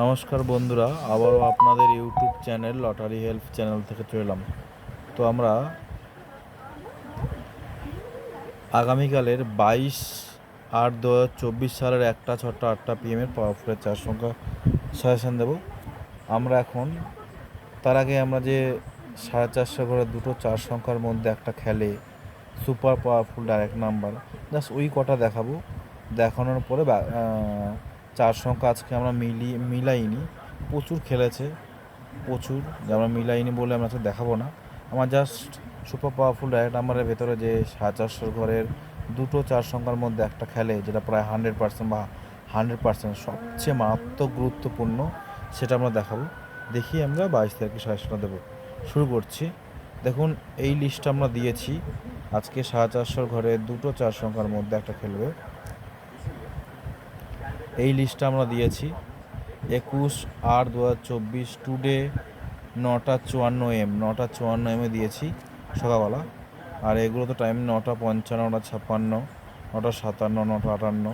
নমস্কার বন্ধুরা, আবারও আপনাদের YouTube channel lottery help channel থেকে চলে এলাম। তো আমরা আগামীকালের বাইশ আট দু চব্বিশ সালের একটা ছটা আটটা পি পিএমের পাওয়ারফুলের চার সংখ্যা সাজেশান দেব। আমরা এখন, তার আগে আমরা যে সাড়ে চারশো করে দুটো চার সংখ্যার মধ্যে একটা খেলে super powerful direct number just ওই কটা দেখাবো। দেখানোর পরে চার সংখ্যা আজকে আমরা মিলি, মিলাইনি। প্রচুর খেলেছে, প্রচুর। যে আমরা মিলাইনি বলে আমরা আজকে দেখাবো না। আমার জাস্ট সুপার পাওয়ারফুল ডাইরেক্ট নাম্বারের ভেতরে যে সাড়ে চারশোর ঘরের দুটো চার সংখ্যার মধ্যে একটা খেলে, যেটা প্রায় হান্ড্রেড পার্সেন্ট বা হান্ড্রেড পার্সেন্ট সবচেয়ে মারাত্মক গুরুত্বপূর্ণ, সেটা আমরা দেখাবো। দেখি আমরা বাইশ তারিখে সাজেশনটা দেবো। শুরু করছি। দেখুন, এই লিস্টটা আমরা দিয়েছি। আজকে সাড়ে চারশোর ঘরে দুটো চার সংখ্যার মধ্যে একটা খেলবে। এই লিস্টটা আমরা দিয়েছি। একুশ আট দু হাজার চব্বিশ টুডে নটা চুয়ান্ন এম, নটা চুয়ান্ন এমে দিয়েছি সকালবেলা। আর এগুলো তো টাইম নটা পঞ্চান্ন, নটা ছাপ্পান্ন, নটা সাতান্ন, নটা আটান্ন,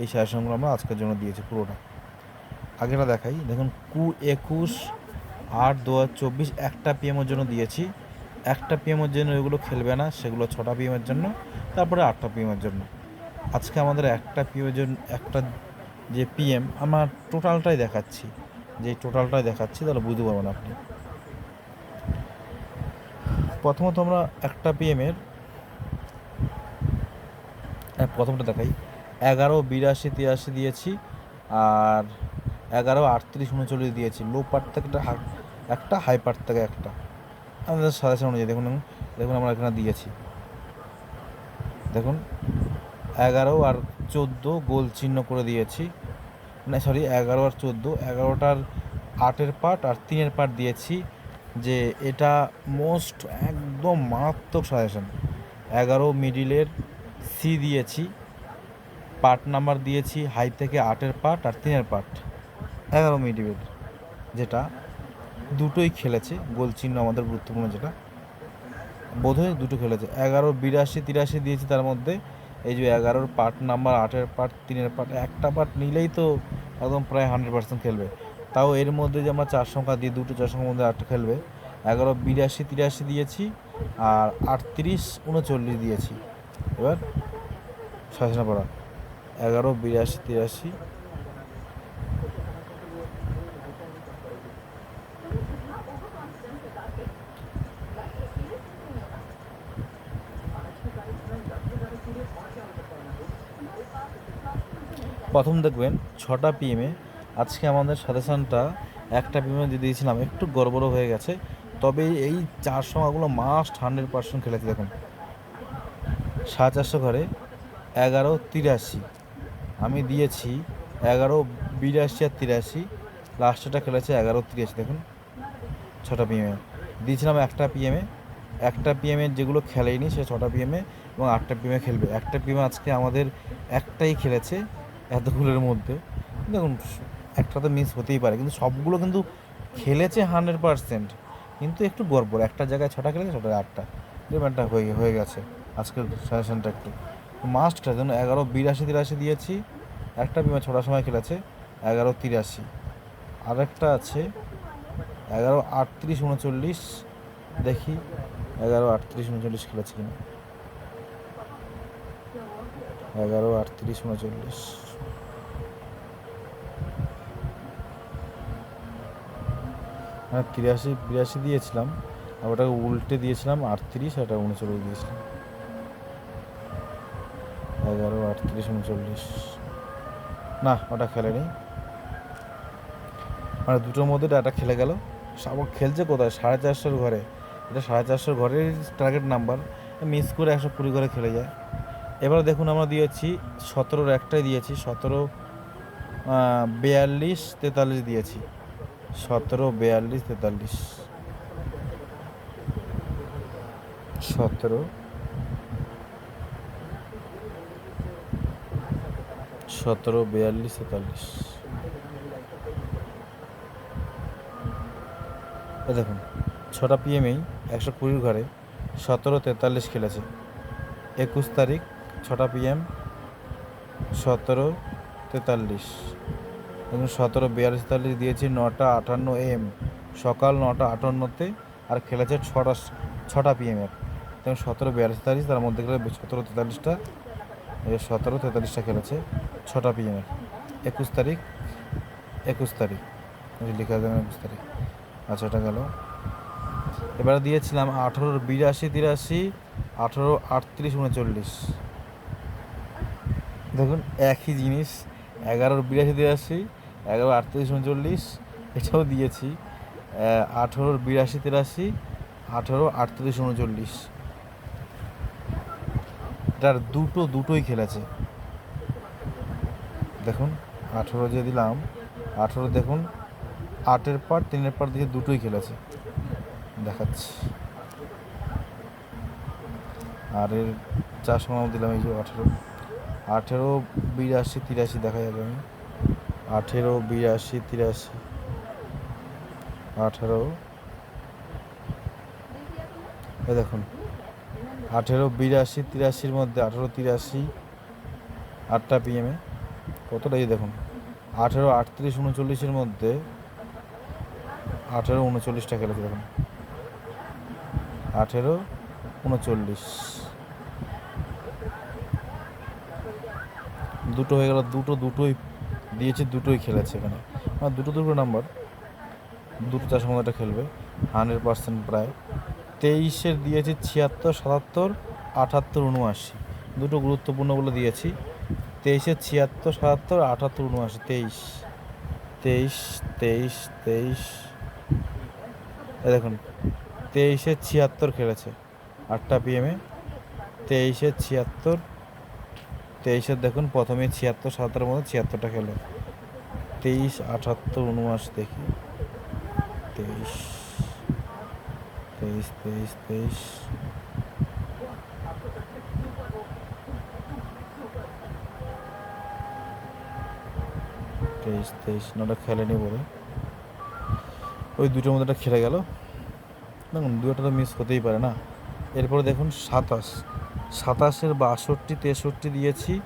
এই সাজেশনগুলো আমরা আজকের জন্য দিয়েছি পুরোটা। আগেটা দেখাই, দেখুন কু একুশ আট দু হাজার চব্বিশ একটা পিএমের জন্য দিয়েছি। একটা পিএমের জন্য এগুলো খেলবে না, সেগুলো ছটা পিএমের জন্য, তারপরে আটটা পিএমের জন্য। আজকে আমাদের একটা পিএমের জন্য, একটা যে পিএম আমার টোটালটাই দেখাচ্ছি। যে টোটালটাই দেখাচ্ছি, তাহলে বুঝতে পারবেন আপনি। প্রথমত আমরা একটা পিএমের প্রথমটা দেখাই। এগারো, বিরাশি, তিরাশি দিয়েছি, আর এগারো, আটত্রিশ, উনচল্লিশ দিয়েছি। লো পার্ট থেকে একটা একটা হাই পার্ট থেকে একটা। আমাদের সাজেশন অনুযায়ী, দেখুন দেখুন আমরা এখানে দিয়েছি। দেখুন, এগারো আর চোদ্দ গোল চিহ্ন করে দিয়েছি। না সরি এগারো আর চোদ্দ। এগারোটার আটের পার্ট আর তিনের পার্ট দিয়েছি যে এটা মোস্ট একদম মারাত্মক সাজেশন। এগারো মিডিলের সি দিয়েছি পার্ট নাম্বার দিয়েছি, হাই থেকে আটের পার্ট আর তিনের পার্ট এগারো মিডিলের যেটা দুটোই খেলেছে, গোল চিহ্ন আমাদের গুরুত্বপূর্ণ যেটা। বোধহয় দুটো খেলেছে। এগারো, বিরাশি, তিরাশি দিয়েছি তার মধ্যে। এই যে এগারোর পার্ট নাম্বার আটের পার্ট, তিনের পার্ট, একটা পার্ট নিলেই তো একদম প্রায় হান্ড্রেড পার্সেন্ট খেলবে। তাও এর মধ্যে যে আমরা চার সংখ্যা দিয়ে, দুটো চার সংখ্যার মধ্যে আটটা খেলবে, এগারো, বিরাশি, তিরাশি দিয়েছি আর আটত্রিশ, উনচল্লিশ দিয়েছি। এবার শাসনা পড়া। এগারো, বিরাশি, তিরাশি প্রথম দেখবেন ছটা পিএমে আজকে আমাদের সাজেশনটা একটা পিএমে দিয়ে দিয়েছিলাম, একটু গড়বড় হয়ে গেছে। তবে এই চার সংখ্যাগুলো মাস্ট হান্ড্রেড পার্সেন্ট খেলেছে, দেখুন। সাড়ে চারশো ঘরে এগারো তিরাশি। আমি দিয়েছি এগারো বিরাশি আর তিরাশি। লাস্টটা খেলেছে এগারো তিরাশি, দেখুন। ছটা পিএমে দিয়েছিলাম একটা পিএমে একটা পিএমে যেগুলো খেলেইনি সে ছটা পিএমে এবং আটটা পিএমে খেলবে। একটা পিএমে আজকে আমাদের একটাই খেলেছে এতগুলোর মধ্যে। দেখুন, একটা তো মিস হতেই পারে, কিন্তু সবগুলো কিন্তু খেলেছে হান্ড্রেড পার্সেন্ট কিন্তু একটু গড়বড়, একটা জায়গায় ছটা খেলেছে ছটা আটটা। পেমেন্টটা হয়ে হয়ে গেছে আজকের সাজেশনটা একটু। মাস্ট যেন এগারো বিরাশি তিরাশি দিয়েছি, একটা বিমা ছটার সময় খেলেছে, এগারো তিরাশি। আরেকটা আছে, এগারো আটত্রিশ উনচল্লিশ, দেখি এগারো আটত্রিশ উনচল্লিশ খেলেছে কিনা। এগারো আটত্রিশ উনচল্লিশ হ্যাঁ তিরাশি, বিরাশি দিয়েছিলাম, আর ওটাকে উল্টে দিয়েছিলাম আটত্রিশ, আর উনচল্লিশ দিয়েছিলাম। এগারো, আটত্রিশ, উনচল্লিশ। না, ওটা খেলেনি মানে দুটোর মধ্যে এটা খেলে গেল। আবার খেলছে কোথায়? সাড়ে চারশোর ঘরে। এটা সাড়ে চারশোর ঘরের টার্গেট নাম্বার মিস করে একশো কুড়ি ঘরে খেলে যায়। এবার দেখুন আমরা দিয়েছি সতেরোর একটাই দিয়েছি। সতেরো বিয়াল্লিশ, তেতাল্লিশ দিয়েছি। সতেরো, বিয়াল্লিশ, তেতাল্লিশ। সতেরো। সতেরো, বিয়াল্লিশ, তেতাল্লিশ। দেখুন, ছটা পিএমেই একশো কুড়ির ঘরে সতেরো, তেতাল্লিশ খেলেছে। একুশ তারিখ, ছটা পিএম সতেরো, তেতাল্লিশ। এবং সতেরো বিয়াল্লিশ দিয়েছি নটা আটান্ন এম। সকাল নটা আটান্নতে আর খেলেছে ছটা ছটা পিএমের এবং সতেরো বিয়াল্লিশ তার মধ্যে খেলে সতেরো তেতাল্লিশটা। সতেরো তেতাল্লিশটা খেলেছে ছটা পিএমের একুশ তারিখ একুশ তারিখ। লেখা আছে একুশ তারিখ। আচ্ছা এটা গেল। এবারে দিয়েছিলাম আঠেরোর বিরাশি তিরাশি, আঠেরো আটত্রিশ উনচল্লিশ। দেখুন, একই জিনিস এগারোর বিরাশি তিরাশি এগারো আটত্রিশ উনচল্লিশ এটাও দিয়েছি। আহ, আঠেরোর বিরাশি তিরাশি আঠেরো আটত্রিশ উনচল্লিশ। এটার দুটো দুটোই খেলেছে। দেখুন আঠেরো যে দিলাম আঠেরো দেখুন আটের পার তিনের পার দিয়ে দুটোই খেলেছে। দেখাচ্ছি। আর এর চার সময় দিলাম এই যে আঠেরো। আঠেরো বিরাশি তিরাশি দেখা যাবে আমি। আঠেরো, বিরাশি, তিরাশি। আঠেরো। এ দেখুন, আঠেরো, বিরাশি, তিরাশির মধ্যে আঠেরো, তিরাশি, আটটা পিএমে কতটা? এই দেখুন, আঠেরো, আটত্রিশ, উনচল্লিশের মধ্যে আঠেরো, উনচল্লিশটা খেলেছে, দেখুন। আঠেরো, উনচল্লিশ। দুটো হয়ে গেল, দুটো, দুটোই দিয়েছে, দুটোই খেলেছে এখানে। আর দুটো দুটো নাম্বার দুটো চারশো মধ্যে খেলবে হান্ড্রেড পার্সেন্ট প্রায়। তেইশের দিয়েছি ছিয়াত্তর, সাতাত্তর, আটাত্তর, উনআশি। দুটো গুরুত্বপূর্ণ বলে দিয়েছি। তেইশের ছিয়াত্তর, সাতাত্তর, আটাত্তর, উনআশি, তেইশ। তেইশ তেইশ তেইশ। দেখুন, তেইশে ছিয়াত্তর খেলেছে, আটটা পিএমে তেইশে ছিয়াত্তর তেইশের দেখুন প্রথমে ছিয়াত্তর, সাতাত্তরের মধ্যে ছিয়াত্তরটা খেলো। তেইশ, আটাত্তর, উনআশি দেখি। তেইশ তেইশ তেইশ তেইশ। তেইশ তেইশ, নটা খেলেনি বলে। ওই দুটোর মধ্যে খেলে গেল। দেখুন দুটো তো মিস হতেই পারে না। এরপরে দেখুন, সাতাশ। সাতাশের বাষট্টি, তেষট্টি দিয়েছি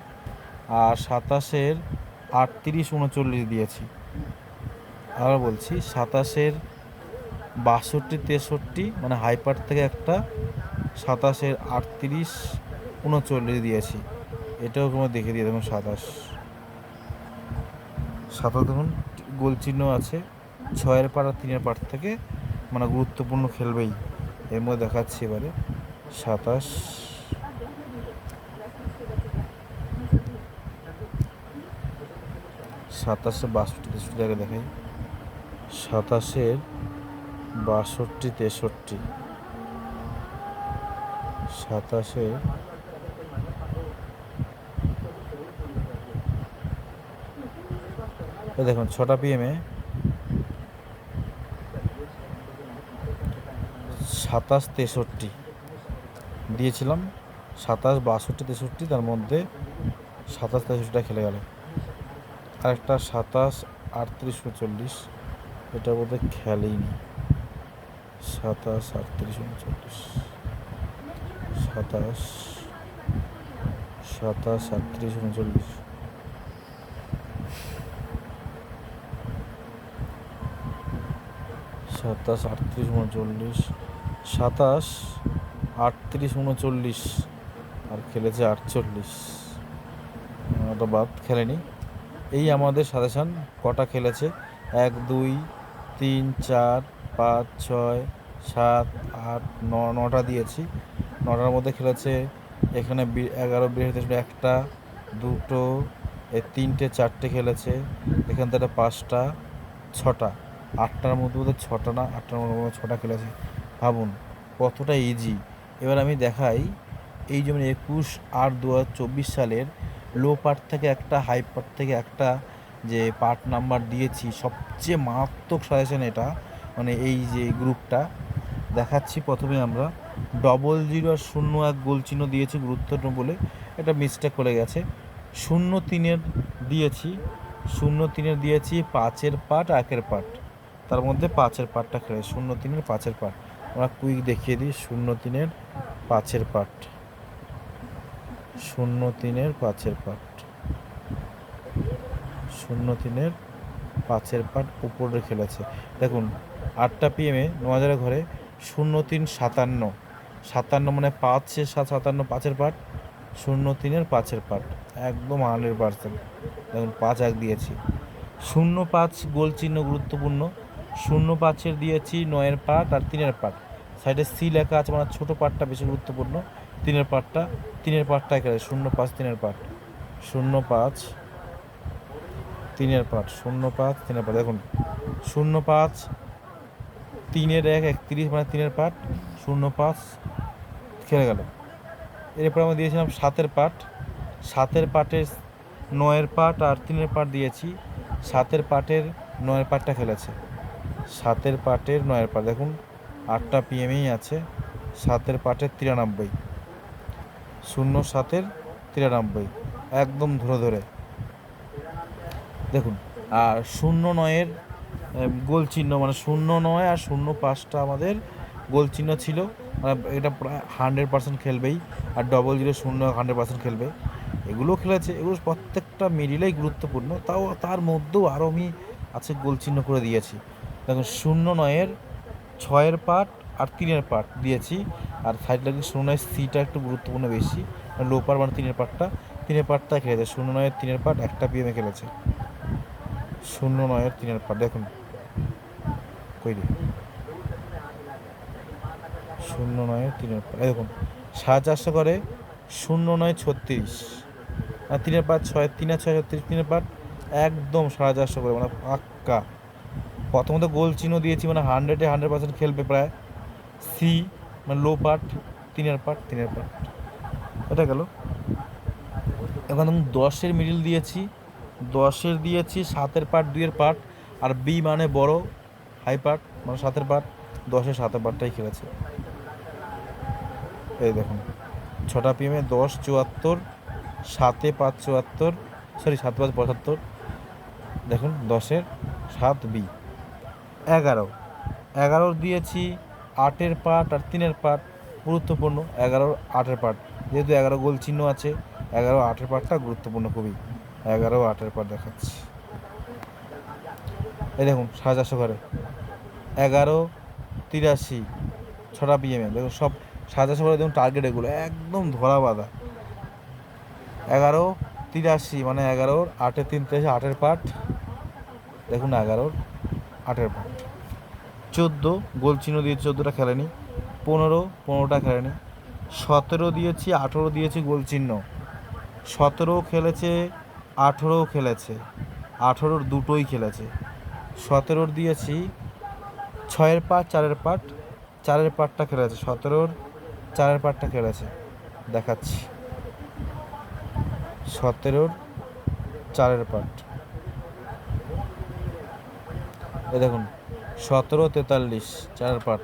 আর সাতাশের আটত্রিশ, উনচল্লিশ দিয়েছি। আবার বলছি, সাতাশের বাষট্টি, তেষট্টি মানে হাইপার থেকে একটা, সাতাশের আটত্রিশ, উনচল্লিশ দিয়েছি। এটাও কোনো দেখে দিয়ে দেখুন সাতাশ। সাতাশ দেখুন, গোল চিহ্ন আছে। ছয়ের পার আর তিনের পার থেকে মানে গুরুত্বপূর্ণ খেলবেই। এর মধ্যে দেখাচ্ছি এবারে। সাতাশ সাতাশে বাষট্টি, তেষট্টি আগে দেখাই। সাতাশের বাষট্টি, তেষট্টি। সাতাশে দেখুন, ছটা পিএমে সাতাশ, তেষট্টি দিয়েছিলাম। সাতাশ, বাষট্টি, তেষট্টি, তার মধ্যে সাতাশ, তেষট্টিটা খেলে গেল। আরেকটা সাতাশ, আটত্রিশ, উনচল্লিশ। এটা বোধহয় খেলেইনি সাতাশ, আটত্রিশ, উনচল্লিশ। সাতাশ সাতাশ, আটত্রিশ, উনচল্লিশ। সাতাশ, আটত্রিশ, উনচল্লিশ। সাতাশ, আটত্রিশ, উনচল্লিশ। আর খেলেছে আটচল্লিশ। ওটা বাদ খেলেনি। এই আমাদের সাজেশান, কটা খেলেছে? এক, দুই, তিন, চার, পাঁচ, ছয়, সাত, আট, ন, নটা দিয়েছি। নটার মধ্যে খেলেছে এখানে এগারো বৃহস্পতি একটা, দুটো, এ তিনটে, চারটে খেলেছে। এখান থেকে পাঁচটা, ছটা। আটটার মধ্যে বোধহয় ছটা না, আটটার মধ্যে ছটা খেলেছে। ভাবুন, কতটা ইজি এবার আমি দেখাই, এই যেমন একুশ আট দু সালের লো পার্ট থেকে একটা হাই পার্ট থেকে একটা যে পার্ট নাম্বার দিয়েছি, সবচেয়ে মারাত্মক সাজেশন এটা মানে এই যে গ্রুপটা দেখাচ্ছি প্রথমে আমরা। ডবল জিরো আর শূন্য এক গোল চিহ্ন দিয়েছি গুরুত্বপূর্ণ বলে, এটা মিস্টেক করে গেছে। শূন্য তিনের দিয়েছি, শূন্য তিনের দিয়েছি পাঁচের পাট একের পাট তার মধ্যে পাঁচের পাটটা খেলে, শূন্য তিনের পাঁচের পাট আমরা কুইক দেখিয়ে দিই, শূন্য তিনের পাঁচের পাট শূন্য তিনের পাঁচের পাট শূন্য তিনের পাঁচের পাট উপরে খেলেছে দেখুন, আটটা পিএমে নোয়াজারের ঘরে শূন্য তিন সাতান্ন। সাতান্ন মানে পাঁচ পাঁচের সাত, সাতান্ন পাঁচের পাট শূন্য তিনের পাঁচের পাট একদম হান্ড্রেড পার্সেন্ট দেখুন, পাঁচ এক দিয়েছি। শূন্য পাঁচ গোল চিহ্ন গুরুত্বপূর্ণ। শূন্য পাঁচের দিয়েছি নয়ের পাট আর তিনের পাট সাইডে সি লেখা আছে মানে ছোটো পাটটা বেশি গুরুত্বপূর্ণ। তিনের পাটটা তিনের পাটটা এখানে শূন্য পাঁচ তিনের পাট। শূন্য পাঁচ, তিনের পাট, শূন্য পাঁচ তিনের পাট। দেখুন, শূন্য পাঁচ, তিনের এক, একত্রিশ মানে তিনের পাট, শূন্য পাঁচ, খেলে গেল। এরপর আমরা দিয়েছিলাম সাতের পাট। সাতের পাটের নয়ের পাট আর তিনের পাট দিয়েছি। সাতের পাটের নয়ের পাটটা খেলেছে। সাতের পাটের নয়ের পাট, দেখুন, আটটা পিএমেই আছে। সাতের পাটের তিরানব্বই। শূন্য সাতের তিরানব্বই। একদম ধরে ধরে। দেখুন, আর শূন্য নয়ের গোল চিহ্ন মানে শূন্য নয় আর শূন্য পাঁচটা আমাদের গোল চিহ্ন ছিল। মানে এটা প্রায় হান্ড্রেড পার্সেন্ট খেলবেই আর ডবল জিরো শূন্য হান্ড্রেড পার্সেন্ট খেলবে। এগুলো খেলেছে, এগুলো প্রত্যেকটা মিডিলেই গুরুত্বপূর্ণ। তাও তার মধ্যেও আরও আমি আছে গোল চিহ্ন করে দিয়েছি। দেখুন, শূন্য নয়ের ছয়ের পাট আর তিনের পাট দিয়েছি। আর সাইড লাগে শূন্য নয়ের সিটা একটু গুরুত্বপূর্ণ বেশি। লো পার মানে তিনের পাটটা তিনের পাটটা খেলেছে? শূন্য নয়ের তিনের পাট একটা পিএমে খেলেছে। শূন্য নয়ের তিনের পাট, দেখুন। কই রে? শূন্য নয়ের তিনের পাট দেখুন। সাড়ে চারশো করে শূন্য নয় ছত্রিশ। আর তিনের পাট ছয়, তিনের ছয় ছত্রিশ, তিনের পাট একদম সাড়ে চারশো করে মানে পাক্কা। প্রথমত গোল চিহ্ন দিয়েছি মানে হান্ড্রেডে হান্ড্রেড পার্সেন্ট খেলবে প্রায়। সি মানে লো পার্ট তিনের পার্ট তিনের পার্ট এটা গেল? এখন আমি দশের মিডিল দিয়েছি। দশের দিয়েছি, সাতের পার্ট দুইয়ের পার্ট আর বি মানে বড় হাই পার্ট মানে সাতের পার্ট দশের সাতের পার্টটাই খেলেছে। এই দেখুন, ছটা পিএমে দশ চুয়াত্তর, সাতে পাঁচ চুয়াত্তর সরি সাত পাঁচ পঁচাত্তর। দেখুন, দশের, সাত বি এগারো। এগারোর দিয়েছি আটের পাট আর তিনের পাট গুরুত্বপূর্ণ এগারোর আটের পাট। যেহেতু এগারো গোল চিহ্ন আছে, এগারো আটের পাটটা গুরুত্বপূর্ণ খুবই। এগারো আটের পাট দেখাচ্ছি। এই দেখুন সাড়ে চারশো ঘরে এগারো, তিরাশি, ছটা পিএমে দেখুন, সব সাড়ে চারশো ঘরে দেখুন টার্গেট এগুলো একদম ধরা বাঁধা এগারো, তিরাশি মানে এগারোর আটের তিন তিরাশি আটের পাট। দেখুন, এগারোর আটের পাট। চোদ্দ, গোল চিহ্ন দিয়ে চোদ্দোটা খেলেনি। পনেরো, পনেরোটা খেলেনি। সতেরো দিয়েছি, আঠেরো দিয়েছি গোল চিহ্ন। সতেরো খেলেছে আঠেরোও খেলেছে। আঠেরোর দুটোই খেলেছে। সতেরোর দিয়েছি, ছয়ের পাট, চারের পাট। চারের পাটটা খেলেছে, সতেরোর চারের পাটটা খেলেছে। দেখাচ্ছি। সতেরোর চারের পাট। এ দেখুন সতেরো, তেতাল্লিশ চারের পাট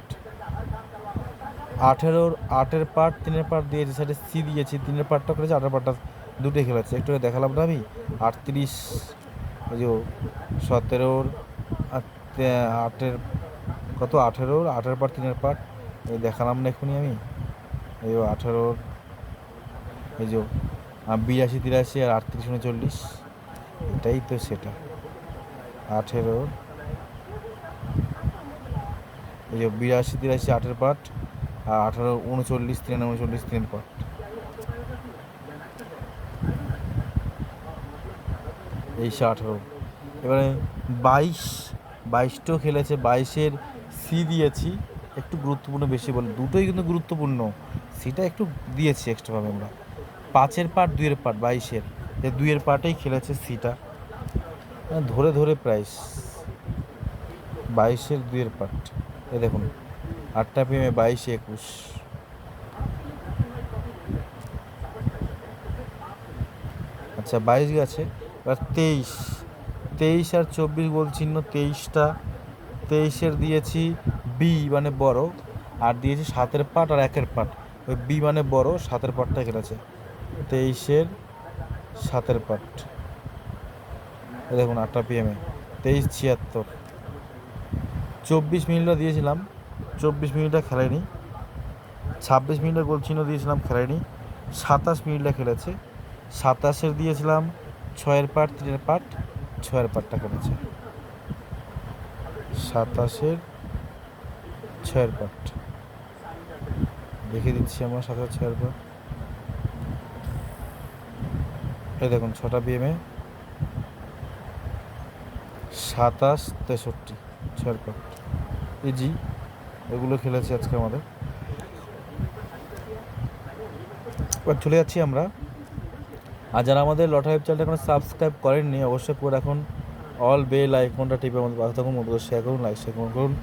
আঠেরোর, আটের পাট তিনের পাট দিয়েছি সাইডে সি দিয়েছি। তিনের পাটটা খেলেছে আটের পাটটা দুটোই খেলেছে। একটু দেখালাম না আমি? আটত্রিশ, ওই যে সতেরোর আটের, কত? আঠেরোর, আটের পাট তিনের পাট এই দেখালাম না এখনই আমি? এই আঠেরোর, এই যে বিরাশি, তিরাশি আর আটত্রিশ, উনচল্লিশ। এটাই তো সেটা। আঠেরোর এই যে বিরাশি, তিরাশি, আটের পাট আর আঠারো, উনচল্লিশ তিন উনচল্লিশ তিন পাট। এই সে আঠারো। এবারে বাইশ, বাইশটাও খেলেছে, বাইশের সি দিয়েছি। একটু গুরুত্বপূর্ণ বেশি বলে, দুটোই কিন্তু গুরুত্বপূর্ণ। সিটা একটু দিয়েছি এক্সট্রাভাবে আমরা। পাঁচের পাট, দুইয়ের পাট, বাইশের। এই দুইয়ের পাটেই খেলেছে সিটা। ধরে ধরে প্রাইস। বাইশের, দুইয়ের পাট। এ দেখুন, আটটা পিএমে বাইশে একুশ। আচ্ছা বাইশ গেছে, এবার তেইশ। তেইশ আর চব্বিশ গোল চিহ্ন তেইশটা। তেইশের দিয়েছি বি মানে বড়, আর দিয়েছি সাতের পাট আর একের পাট। ওই বি মানে বড়, সাতের পাটটা খেলেছে তেইশের সাতের পাট। দেখুন, আটটা পিএমে তেইশ ছিয়াত্তর। চব্বিশ মিনিটটা দিয়েছিলাম, চব্বিশ মিনিটটা খেলেনি, ছাব্বিশ মিনিটের গোল চিহ্ন দিয়েছিলাম, খেলেনি, সাতাশ মিনিটটা খেলেছে, সাতাশের দিয়েছিলাম, ছয়ের পাট, তিনের পাট, ছয়ের পাটটা খেলেছে সাতাশের ছয়ের পাট। দেখে দিচ্ছি আমার সাতাশ ছয়ের পাট। এই দেখুন, ছটা বিএমে সাতাশ তেষট্টি, ছয়ের পাট। ইজি এগুলো খেলেছি আজকে আমাদের। এবার চলে যাচ্ছি আমরা। আর যারা আমাদের লটারি চ্যানেলটা এখনও সাবস্ক্রাইব করেননি, অবশ্যই করে রাখুন। অল বেল আইকনটা টিপে আমাদের পাশে থাকুন মতো শেয়ার করুন লাইক শেয়ার করুন।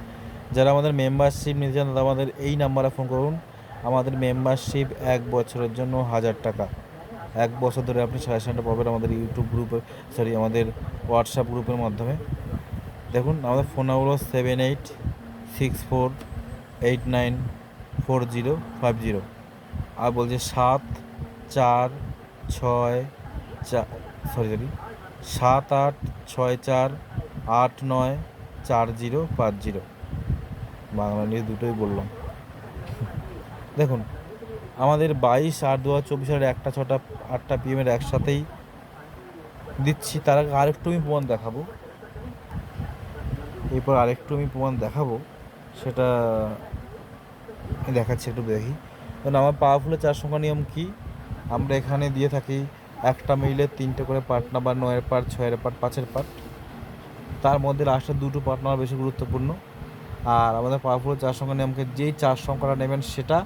যারা আমাদের মেম্বারশিপ নিতে চান, তারা আমাদের এই নাম্বারে ফোন করুন। আমাদের মেম্বারশিপ এক বছরের জন্য হাজার টাকা। এক বছর ধরে আপনি সাজেশনটা পাবেন আমাদের ইউটিউব গ্রুপে সরি আমাদের হোয়াটসঅ্যাপ গ্রুপের মাধ্যমে। দেখুন, আমাদের ফোন নাম্বার হলো seven eight six four eight nine four zero five zero আর বলছে সাত চার ছয় চার সরি সরি সাত আট ছয় চার আট নয় চার জিরো পাঁচ জিরো। বাংলা নিয়ে দুটোই বললাম। দেখুন, আমাদের বাইশ আট দু হাজার চব্বিশ সালের একটা ছটা, আটটা পিএমের একসাথেই দিচ্ছি। তার আগে আরেকটু আমি প্রমাণ দেখাবো। এরপর আরেকটু আমি প্রমাণ দেখাবো। সেটা দেখাচ্ছি একটু দেখি। কারণ আমার পাওয়ারফুলের চার সংখ্যা নিয়ম কি? আমরা এখানে দিয়ে থাকি একটা মিলে তিনটে করে পার্ট নাম্বার নয়ের পার্ট, ছয়ের পার্ট, পাঁচের পার্ট। তার মধ্যে লাস্টের দুটো পার্ট বেশি গুরুত্বপূর্ণ। আর আমাদের পাওয়ারফুলের চার সংখ্যা নিয়মকে যেই চার সংখ্যাটা নেবেন সেটা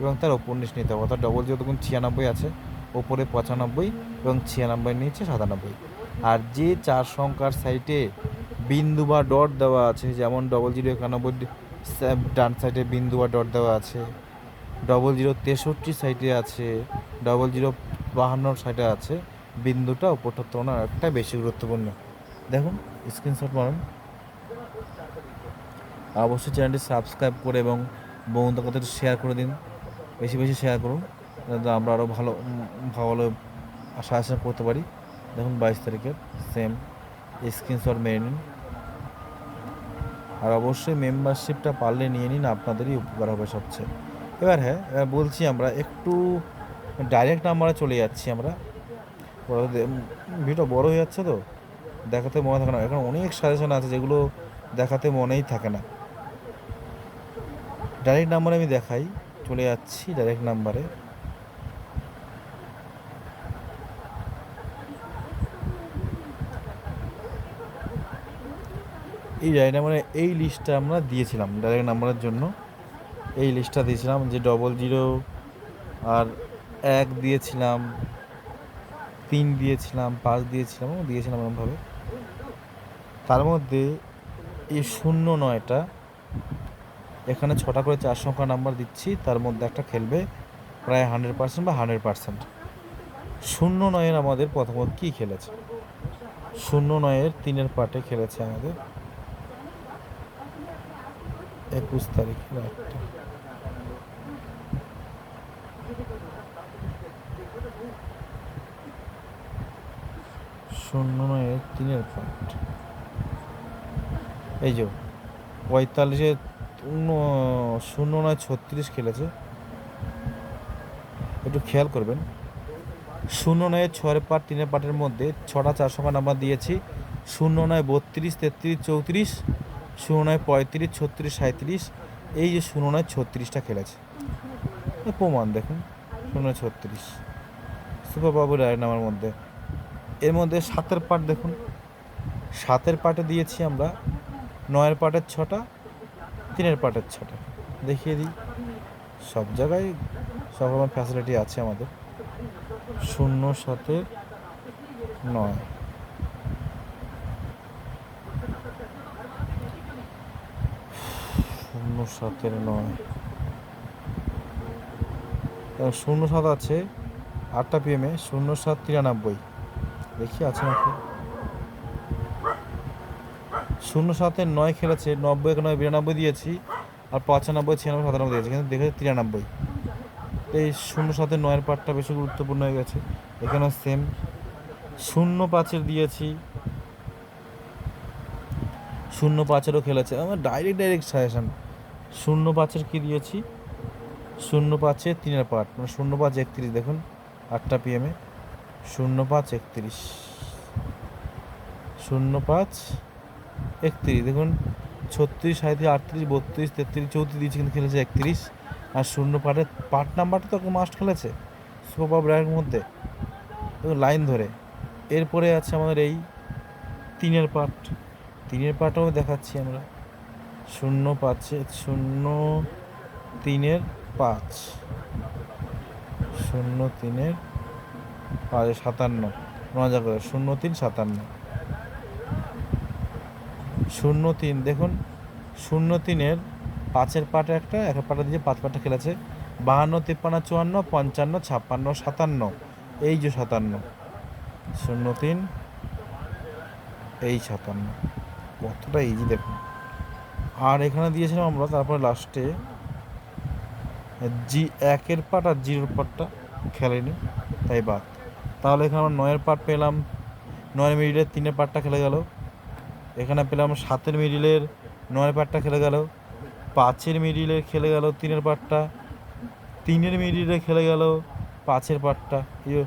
এবং তার উপন্যাস নিতে হবে। অর্থাৎ ডবল জিরো তখন ছিয়ানব্বই আছে ওপরে পঁচানব্বই এবং ছিয়ানব্বই নিচে সাতানব্বই। আর যে চার সংখ্যার সাইটে বিন্দু বা ডট দেওয়া আছে, যেমন ডবল জিরো একানব্বই ডান সাইডে বিন্দু বা ডট দেওয়া আছে। ডবল জিরো তেষট্টি সাইডে আছে ডবল জিরো বাহান্নর সাইডে আছে। বিন্দুটা উপরটার তুলনায় একটা বেশি গুরুত্বপূর্ণ। দেখুন স্ক্রিনশট মারুন। অবশ্যই চ্যানেলটি সাবস্ক্রাইব করে এবং বন্ধুদের কাছে শেয়ার করে দিন। বেশি বেশি শেয়ার করুন, যাতে আমরা আরও ভালো ভালো আশা করতে পারি। দেখুন বাইশ তারিখের সেম স্ক্রিনশট মেনে নিন। আর অবশ্যই মেম্বারশিপটা পারলে নিয়ে নিন, আপনাদেরই উপকার হবে সবচেয়ে। এবার হ্যাঁ বলছি আমরা একটু ডাইরেক্ট নাম্বারে চলে যাচ্ছি আমরা। বড় দে- ভিডিও বড় হয়ে যাচ্ছে তো? দেখাতে মনে থাকে না। এখন অনেক সাজেশন আছে যেগুলো দেখাতে মনেই থাকে না। ডাইরেক্ট নাম্বারে আমি দেখাই, চলে যাচ্ছি ডাইরেক্ট নাম্বারে এই ডাইরেক্ট নাম্বারে এই লিস্টটা আমরা দিয়েছিলাম ডাইরেক্ট নাম্বারের জন্য। এই লিস্টটা দিয়েছিলাম যে ডবল জিরো আর এক দিয়েছিলাম, তিন দিয়েছিলাম, পাঁচ দিয়েছিলাম দিয়েছিলাম এরকমভাবে। তার মধ্যে এই শূন্য নয়টা, এখানে ছটা করে চার সংখ্যা নাম্বার দিচ্ছি, তার মধ্যে একটা খেলবে প্রায় হান্ড্রেড পার্সেন্ট বা হান্ড্রেড পার্সেন্ট শূন্য নয়ের আমাদের প্রথমত কী খেলেছে? শূন্য নয়ের তিনের পার্টে খেলেছে আমাদের একুশ তারিখ একটা শূন্য নয়ের তিনের পার্ট এই যে, পঁয়তাল্লিশে শূন্য নয় ছত্রিশ খেলেছে। একটু খেয়াল করবেন। শূন্য নয় ছয়ের পাট তিনের পাটের মধ্যে ছটা চার সংখ্যা নাম্বার দিয়েছি। শূন্য নয় বত্রিশ, তেত্রিশ, চৌত্রিশ শূন্য নয় পঁয়ত্রিশ, ছত্রিশ সাঁত্রিশ এই যে শূন্য নয় ছত্রিশটা খেলেছে। প্রমাণ দেখুন শূন্য নয় ছত্রিশ। সুপার বাবু রায় নামার মধ্যে। এর মধ্যে সাতের পাট দেখুন। সাতের পাটে দিয়েছি আমরা, নয়ের পাটের ছটা, তিনের পাটের ছটা। দেখিয়ে দিই। সব জায়গায় সব রকম ফ্যাসিলিটি আছে আমাদের। শূন্য সাথে নয় শূন্য সাতের নয়। শূন্য সাত আছে, আটটা পি পিএমে শূন্য সাত তিরানব্বই। দেখি আছে নাকি? শূন্য সাতের নয় খেলেছে, নব্বই এক নয় বিরানব্বই দিয়েছি, আর পঁচানব্বই, ছিয়ানব্বই, সাতানব্বই দিয়েছি, কিন্তু দেখেছে তিরানব্বই। এই শূন্য সাতের নয়ের পার্টটা বেশি গুরুত্বপূর্ণ হয়ে গেছে। এখানেও সেম শূন্য পাঁচের দিয়েছি। শূন্য পাঁচেরও খেলেছে। আমার ডাইরেক্ট ডাইরেক্ট সাজেশন শূন্য পাঁচের কি দিয়েছি? শূন্য পাঁচে তিনের পার্ট মানে শূন্য পাঁচ একত্রিশ, দেখুন, আটটা পিএমে শূন্য পাঁচ একত্রিশ। শূন্য পাঁচ একত্রিশ, দেখুন, ছত্রিশ সাঁত্রিশ আটত্রিশ, বত্রিশ, তেত্রিশ, চৌত্রিশ দিয়েছে কিন্তু খেলেছে একত্রিশ। আর শূন্য পাটের পার্ট নাম্বারটা তো মাস্ট খেলেছে সুপার ব্র্যাকের মধ্যে। লাইন ধরে। এরপরে আছে আমাদের এই তিনের পার্ট তিনের পার্টও দেখাচ্ছি আমরা। শূন্য পাঁচে শূন্য তিনের পাঁচ। শূন্য তিনের পাঁচ সাতান্ন। মজা করে, শূন্য তিন, সাতান্ন। শূন্য তিন, দেখুন, শূন্য তিনের পাঁচের পাটে একটা এক পাটা দিয়ে পাঁচ পাটা খেলেছে। বাহান্ন, তিপ্পান্ন, চুয়ান্ন, পঞ্চান্ন, ছাপ্পান্ন, সাতান্ন। এই যে সাতান্ন। শূন্য তিন, এই সাতান্ন। কতটা ইজি দেখুন। আর এখানে দিয়েছিলাম আমরা, তারপরে লাস্টে জি একের পাট আর জিরোর পাটটা খেলেনি তাই বাদ। তাহলে এখানে আমরা নয়ের পাট পেলাম, নয়ের মিডিলের তিনের পাটটা খেলে গেল। এখানে পেলাম সাতের মিডিলের নয়ের পাটটা খেলে গেল। পাঁচের মিডিলে খেলে গেল তিনের পাটটা তিনের মিডিলে খেলে গেল পাঁচের পাটটা এই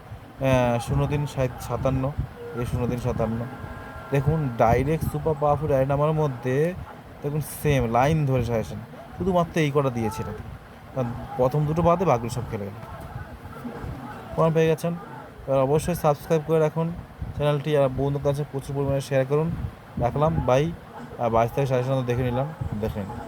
শূন্য তিন সাত- সাতান্ন। এই শূন্য তিন সাতান্ন। দেখুন ডাইরেক্ট সুপার পাওয়ারফুল ডাইরেক্ট নাম্বারের মধ্যে দেখুন সেম লাইন ধরে সাজেশন। শুধুমাত্র এই কটা দিয়েছিল। কারণ প্রথম দুটো বাদে বাকি সব খেলে গেল। প্রমাণ পেয়ে গেছেন। এবার অবশ্যই সাবস্ক্রাইব করে রাখুন চ্যানেলটি আর বন্ধুর কাছে প্রচুর পরিমাণে শেয়ার করুন। রাখলাম বাই আর বাইশ সাড়ে সাত দেখে নিলাম, দেখে নিন।